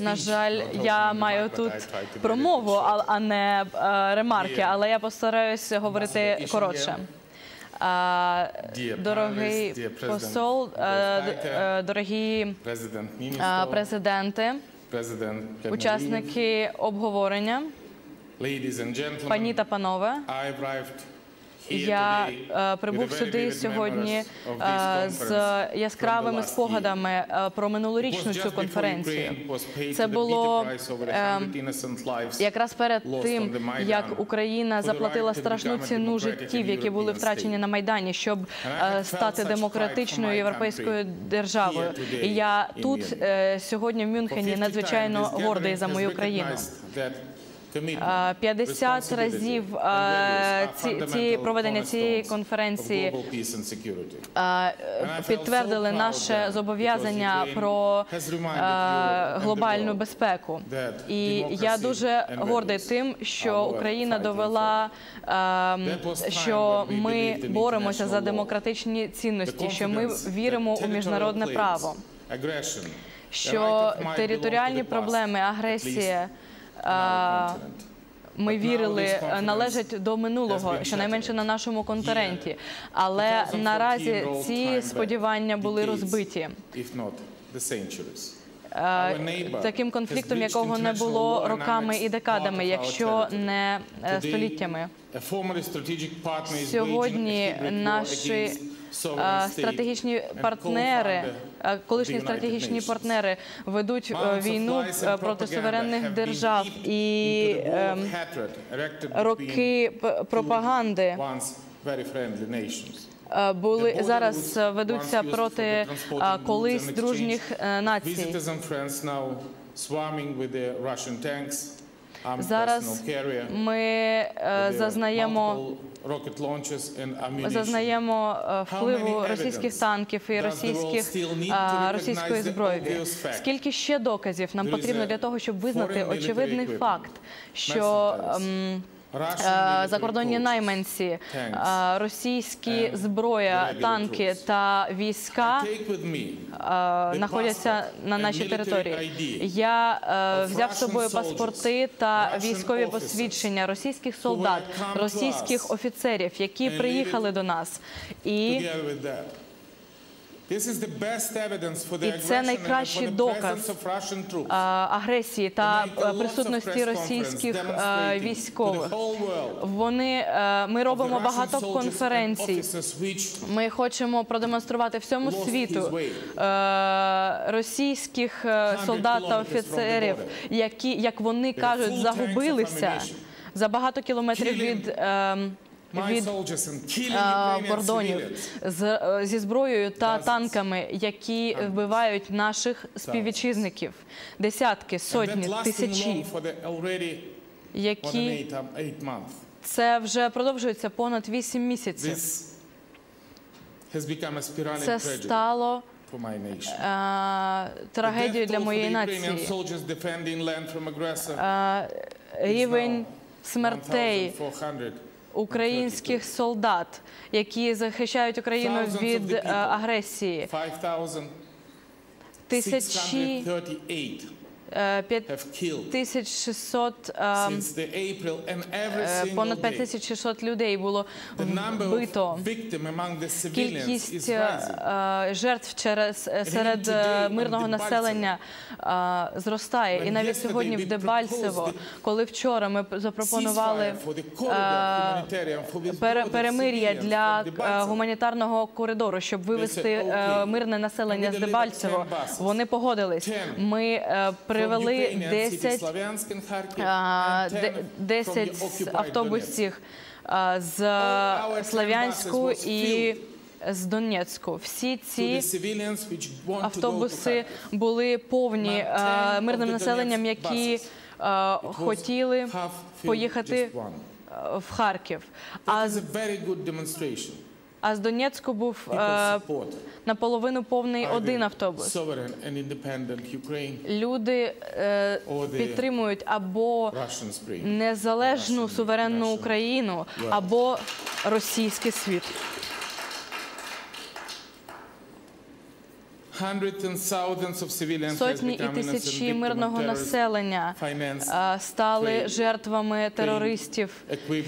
На жаль, я маю тут промову, а не е, ремарки, але я постараюся говорити коротше. Дорогий посол, е, е, дорогі президенти, учасники обговорення, пані та панове. Я е, прибув сюди сьогодні е, з яскравими спогадами е, про минулорічну цю конференцію. Це було е, якраз перед тим, як Україна заплатила страшну ціну життів, які були втрачені на майдані, щоб стати демократичною європейською державою. І я тут сьогодні в Мюнхені надзвичайно гордий за мою країну. Е, 50 разів е, ці, ці проведення цієї конференції е, підтвердили наше зобов'язання про е, глобальну безпеку. І я дуже гордий тим, що Україна довела, е, що ми боремося за демократичні цінності, що ми віримо у міжнародне право, що територіальні проблеми, агресія. Ми вірили, е, належать до минулого, щонайменше на нашому континенті. Але наразі ці сподівання були розбиті. Е, таким конфліктом, якого не було роками і декадами, якщо не е, століттями. Сьогодні наші стратегічні партнери, колишні стратегічні партнери ведуть е, війну е, проти суверенних держав і ем, роки пропаганди. е, були зараз е, ведуться проти е, колись дружніх е, націй. Зараз ми е, зазнаємо зазнаємо е, впливу російських танків і російських е, російської зброї. Скільки ще доказів нам потрібно для того, щоб визнати очевидний факт, що закордонні найманці, е, російські зброя, танки та війська е, знаходяться на нашій території. Я е, взяв з собою паспорти та військові посвідчення російських солдат, російських офіцерів, які приїхали до нас. І І це найкращий доказ агресії та присутності російських військових. Вони е, ми робимо багато конференцій. Ми хочемо продемонструвати всьому світу е, російських е, солдат та офіцерів, які, як вони кажуть, загубилися за багато кілометрів від. Від е, кордонів з е, зі зброєю та танками, які вбивають наших співвітчизників, десятки, сотні, тисячі, які це вже продовжується понад вісім місяців. Це стало е, трагедією для моєї нації. Рівень смертей українських солдат, які захищають Україну від е, агресії. Тисячі 5600, е, е, понад 5600 людей було вбито. Кількість е, жертв через серед мирного населення зростає. І навіть сьогодні в Дебальцево, коли вчора ми запропонували пере- перемир'я для гуманітарного коридору, щоб вивести мирне населення з Дебальцево, вони погодились. Ми привели 10 а, де- 10 автобусів з Славянську і з Донецьку. Всі ці автобуси були повні мирним населенням, які хотіли поїхати в Харків. А а з Донецьку був а, наполовину повний один автобус. Люди е, підтримують або незалежну суверенну Україну, або російський світ. Сотні і тисячі мирного населення е, стали жертвами терористів,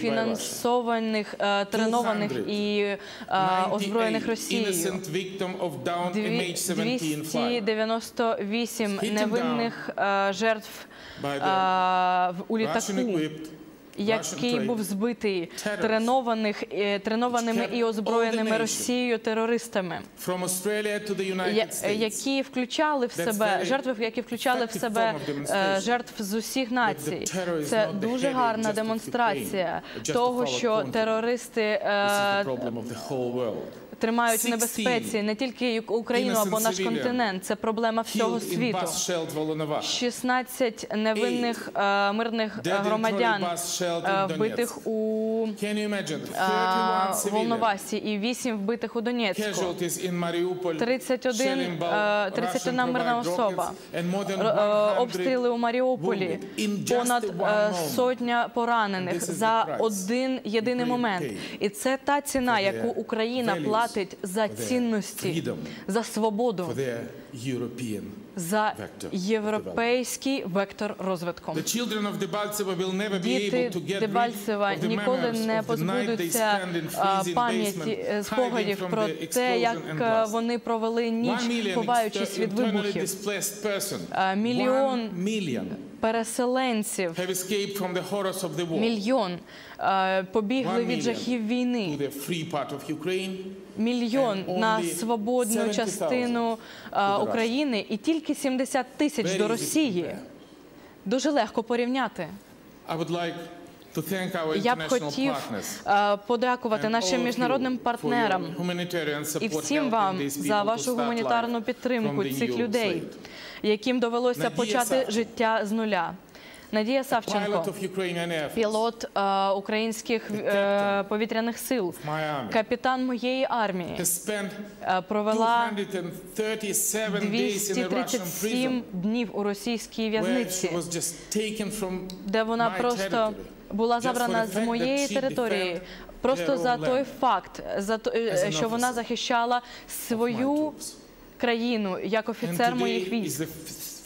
фінансованих, е, тренованих і е, озброєних Росією. 298 невинних жертв у літаку, який був збитий тренованих, е, тренованими і озброєними Росією терористами, я- які включали в себе жертви, які включали в себе е, жертв з усіх націй. Це дуже гарна демонстрація того, що терористи е, тримають в небезпеці не тільки Україну або наш континент. Це проблема всього світу. 16 невинних е, мирних е, громадян е, вбитих у Волновасі і 8 вбитих у Донецьку. 31, е, 31 мирна особа. Обстріли у Маріуполі, понад сотня поранених за один єдиний момент. І це та ціна, яку Україна платить за цінності, за свободу, за європейський вектор розвитку. Діти Дебальцева ніколи не позбудуться пам'яті е, спогадів про те, як е, вони провели ніч, ховаючись від вибухів. А, Мільйон переселенців, мільйон е, побігли від жахів війни. Мільйон на свободну частину е, України і тільки 70 тисяч до Росії. Дуже легко порівняти. Я б хотів е, подякувати нашим міжнародним партнерам і всім вам за вашу гуманітарну підтримку цих людей, яким довелося почати життя з нуля. Надія Савченко, пілот е, українських е, повітряних сил, капітан моєї армії, е, провела 237 днів у російській в'язниці, де вона просто була забрана з моєї території. Просто за той факт, за то, що вона захищала свою країну як офіцер моїх військ.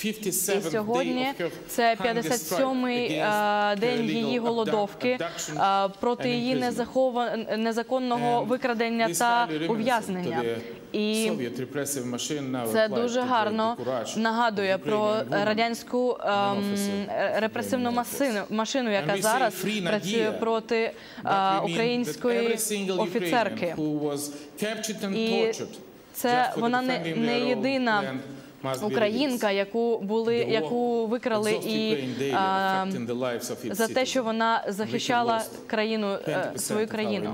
І сьогодні це 57-й е, день її голодовки е, проти її незаконного викрадення та ув'язнення. І це дуже гарно нагадує про радянську ем, репресивну масину, машину, яка зараз працює проти е, української офіцерки. І це вона не, не єдина українка, яку були, яку викрали і а, за те, що вона захищала країну е, свою країну.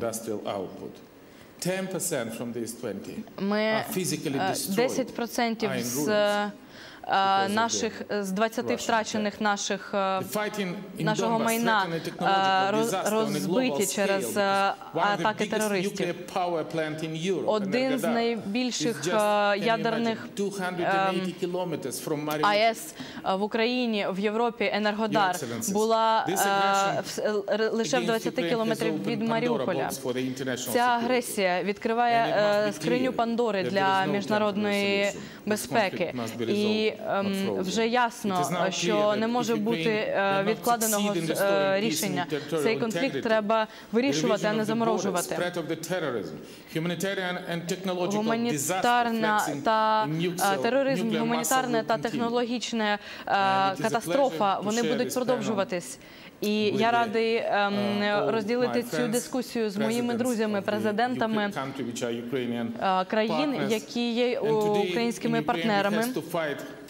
10% Ми е, 10% з е, наших з 20 втрачених наших е, нашого майна е, розбиті через е, атаки терористів. Один з найбільших е, ядерних АЕС е, в Україні, в Європі, Енергодар, була е, е, лише в 20 кілометрів від Маріуполя. Ця агресія відкриває е, скриню Пандори для міжнародної безпеки. І ем, вже ясно, що не може бути е, відкладеного е, рішення. Цей конфлікт треба вирішувати, а не заморожувати. Гуманітарна та е, тероризм, гуманітарна та технологічна катастрофа вони будуть продовжуватись. І я радий ем, розділити цю дискусію з моїми друзями, президентами країн, які є українськими партнерами.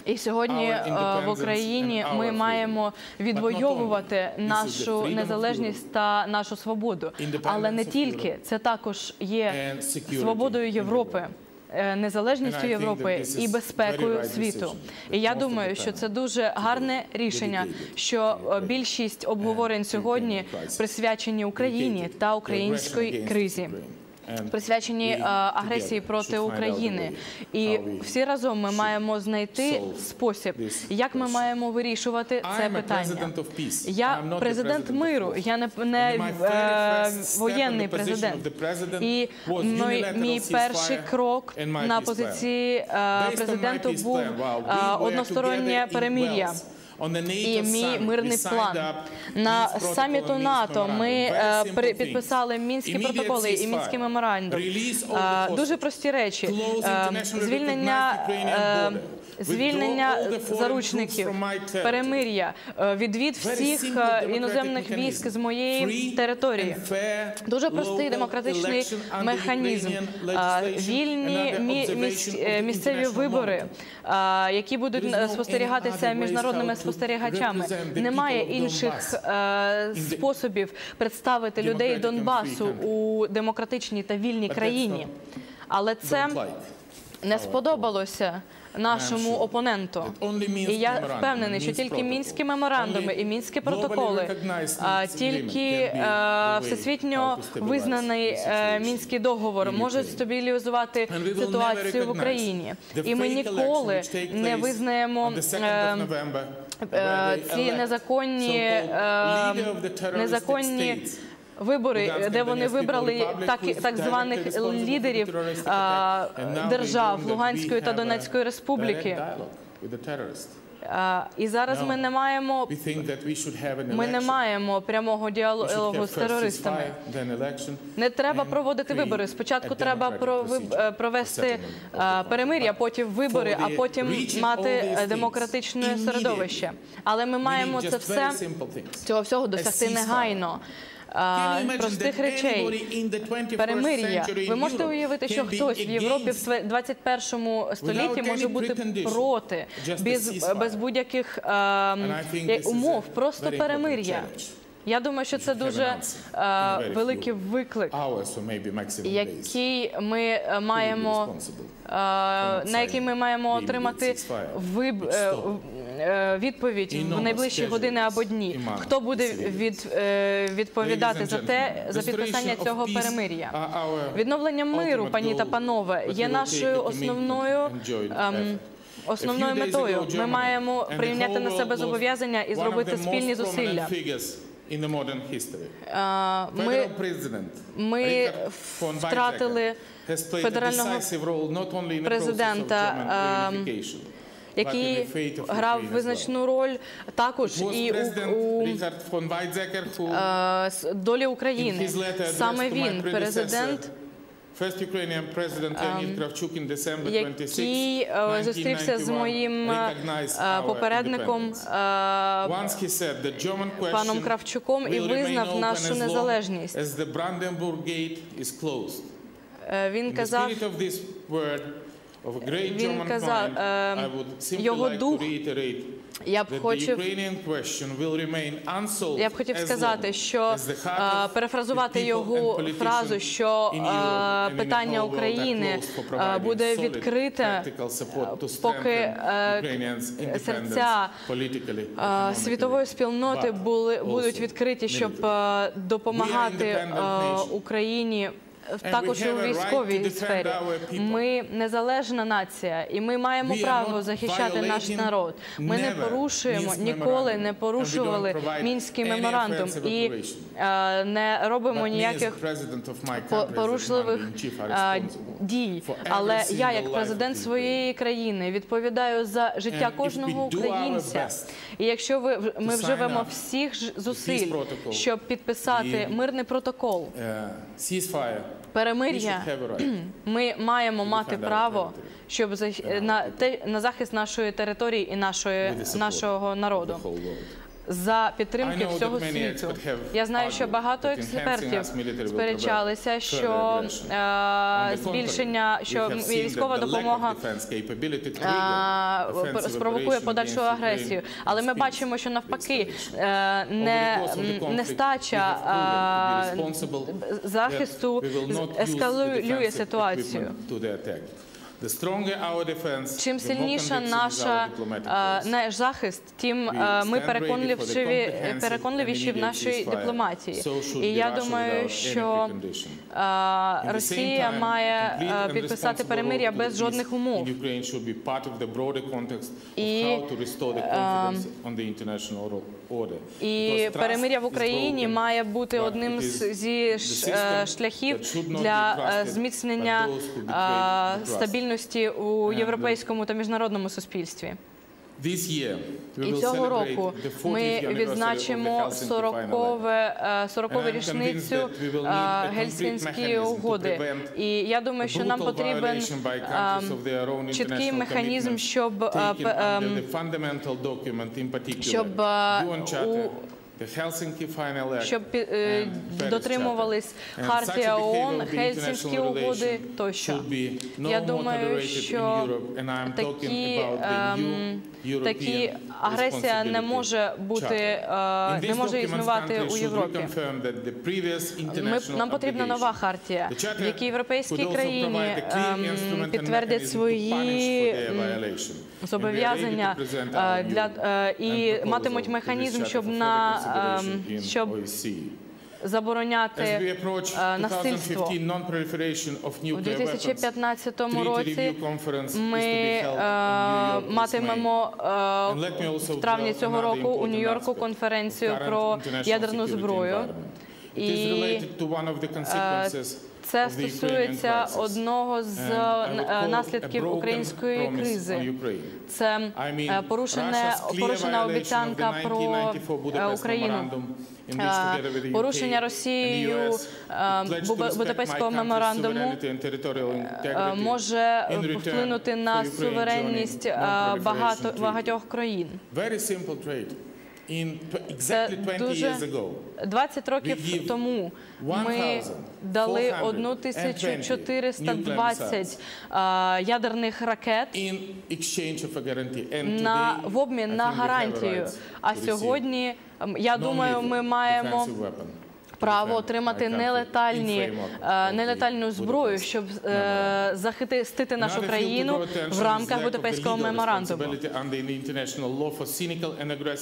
І сьогодні е, в Україні ми маємо відвоювати нашу незалежність та нашу свободу, але не тільки це також є свободою Європи. е, Незалежністю Європи і безпекою світу, і я думаю, що це дуже гарне рішення, що е, більшість обговорень сьогодні присвячені Україні та української кризі. Присвячені е, агресії проти України. І всі разом ми маємо знайти спосіб, як ми маємо вирішувати це питання. Я президент миру, я не, не е, воєнний президент. І мій, мій перший крок на позиції е, президенту був одностороннє перемир'я. І мій мирний план на саміту НАТО. Ми е, підписали мінські протоколи і мінський меморандум. Е, Дуже прості речі. Е, Звільнення звільнення заручників, перемир'я, відвід всіх іноземних військ з моєї території. Дуже простий демократичний механізм. Вільні мі- міс- місцеві вибори, які будуть спостерігатися міжнародними спостерігачами. Немає інших е, способів представити людей Донбасу у демократичній та вільній країні. Але це не сподобалося нашому опоненту. І я впевнений, що тільки мінські меморандуми і мінські протоколи, тільки е, всесвітньо визнаний е, мінський договор можуть стабілізувати ситуацію в Україні. І ми ніколи не визнаємо е, е, ці незаконні е, незаконні. Вибори, де вони вибрали так так званих лідерів а, держав Луганської та Донецької республіки. А, і зараз ми не маємо ми не маємо прямого діалогу з терористами. Не треба проводити вибори. Спочатку треба е, провести перемир'я, потім вибори, а потім мати е, демократичне середовище. Але ми маємо це все цього всього досягти негайно. А, Простих речей. перемир'я. Ви можете уявити, що хтось в Європі в 21 столітті може бути проти без, без будь-яких е, умов, просто перемир'я. Я думаю, що це дуже е, великий виклик, який ми е, маємо е, на який ми маємо отримати виб, відповідь в найближчі години або дні. Хто буде від, е, відповідати за те за підписання цього перемир'я? Відновлення миру, пані та панове, є нашою основною. ем, Основною метою ми маємо прийняти на себе зобов'язання і зробити спільні зусилля. Е, Ми, ми втратили федерального президента, ем, який грав визначну роль також і у, е, долі України. Саме він, президент, який е, зустрівся з моїм е, попередником паном Кравчуком і визнав нашу незалежність. Він казав, він казав, е, його дух, я б хотів, я б хотів сказати, що е, перефразувати його фразу, що е, питання України е, буде відкрите, поки серця світової спільноти були будуть відкриті, щоб допомагати Україні. Також у військовій сфері ми незалежна нація, і ми маємо право захищати наш народ. Ми не порушуємо ніколи не порушували мінський меморандум і е, не робимо ніяких по- порушливих е, дій. Але я, як президент своєї країни, відповідаю за життя кожного українця. І якщо ви ми вживемо всіх зусиль, щоб підписати мирний протокол, перемир'я, ми маємо мати право, щоб на те на захист нашої території і нашої нашого народу. За підтримки всього світу я знаю, що багато експертів сперечалися, що е, збільшення, що військова допомога е, спровокує подальшу агресію. Але ми бачимо, що навпаки е, не нестача е, захисту ескалює ситуацію. Чим сильніша наша е, наш захист, тим е, ми переконливіші, переконливіші в нашій дипломатії. І я думаю, що е, Росія має підписати перемир'я без жодних умов. І, І перемир'я в Україні має бути одним з зі шляхів для зміцнення е, стабільності у європейському та міжнародному суспільстві. І цього року ми відзначимо 40-ве, е, 40-ву річницю е, Гельсінської угоди. І я думаю, що нам потрібен е, чіткий механізм, щоб ем, щоб щоб е, дотримувались Хартія ООН, Гельсінські угоди тощо. Я думаю, що такі, ем, такі агресія не може бути, е, не може існувати у Європі. Ми, нам потрібна нова хартія, в якій європейські країни ем, підтвердять свої зобов'язання е, для е, і матимуть механізм, щоб на щоб забороняти е, насильство. У 2015 році ми е, матимемо е, в травні цього року у Нью-Йорку конференцію про ядерну зброю. І це стосується одного з е, наслідків української кризи. Це е, порушене порушена обіцянка про е, Україну. Е, Порушення Росією е, Бу- Будапештського меморандуму е, може вплинути на суверенність е, багато багатьох країн. Дуже 20 років тому ми дали 1420 е, ядерних ракет на в обмін на гарантію. А сьогодні я думаю, ми маємо право отримати нелетальні е, нелетальну зброю, щоб е, захистити нашу країну в рамках Будапештського меморандуму.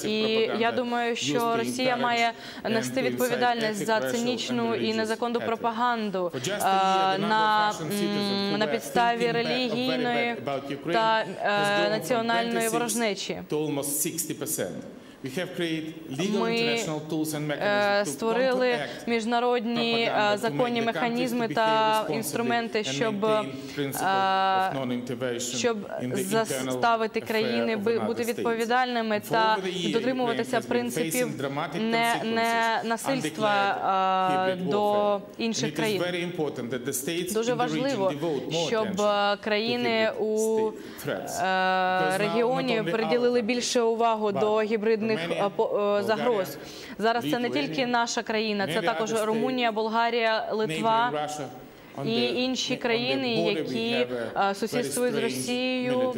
І я думаю, що Росія має нести відповідальність за цинічну і незаконну пропаганду е, на, на підставі релігійної та національної ворожнечі. Ми е, створили міжнародні е, законні механізми та інструменти, щоб, е, щоб заставити країни бути відповідальними та дотримуватися принципів не, не насильства до інших країн. Дуже важливо, щоб країни у регіоні приділили більше увагу до гібридних по- е, загроз. Зараз це не тільки наша країна, це також Румунія, Болгарія, Литва і інші країни, які е, сусідствують з Росією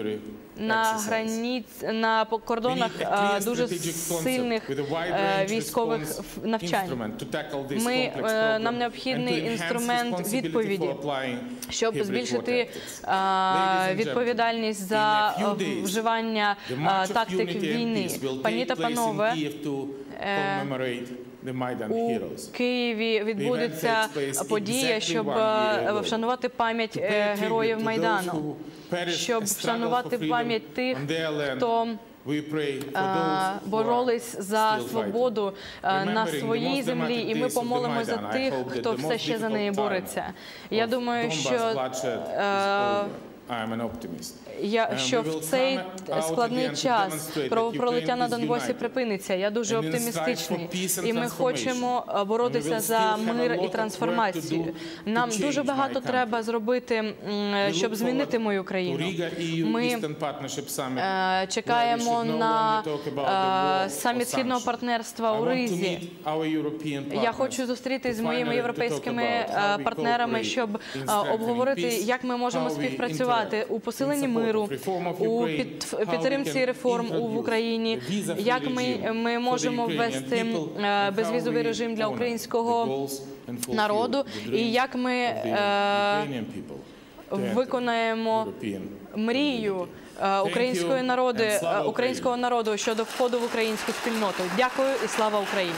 на границь на кордонах е, дуже сильних е, військових навчань. Ми, нам необхідний інструмент відповіді, щоб збільшити відповідальність за вживання тактик війни. Пані та панове, у Києві відбудеться подія, щоб е, вшанувати пам'ять е, героїв Майдану, щоб вшанувати пам'ять тих, хто е, боролись за свободу на своїй землі, і ми помолимо за тих, хто все ще за неї бореться. Я думаю, що е, я що в цей складний час кровопролиття на Донбасі припиниться. Я дуже оптимістичний, і ми хочемо боротися за мир і трансформацію. Нам дуже багато треба зробити, щоб змінити мою країну. Ми е, чекаємо на е, саміт східного партнерства у Ризі. Я хочу зустрітись з моїми європейськими е, партнерами, щоб обговорити, як ми можемо співпрацювати у посиленні миру, у під, підтримці реформ в Україні. Як ми, ми можемо ввести е, безвізовий режим для українського народу, і як ми е, виконаємо мрію е, української народи, українського народу щодо входу в українську спільноту. Дякую і слава Україні!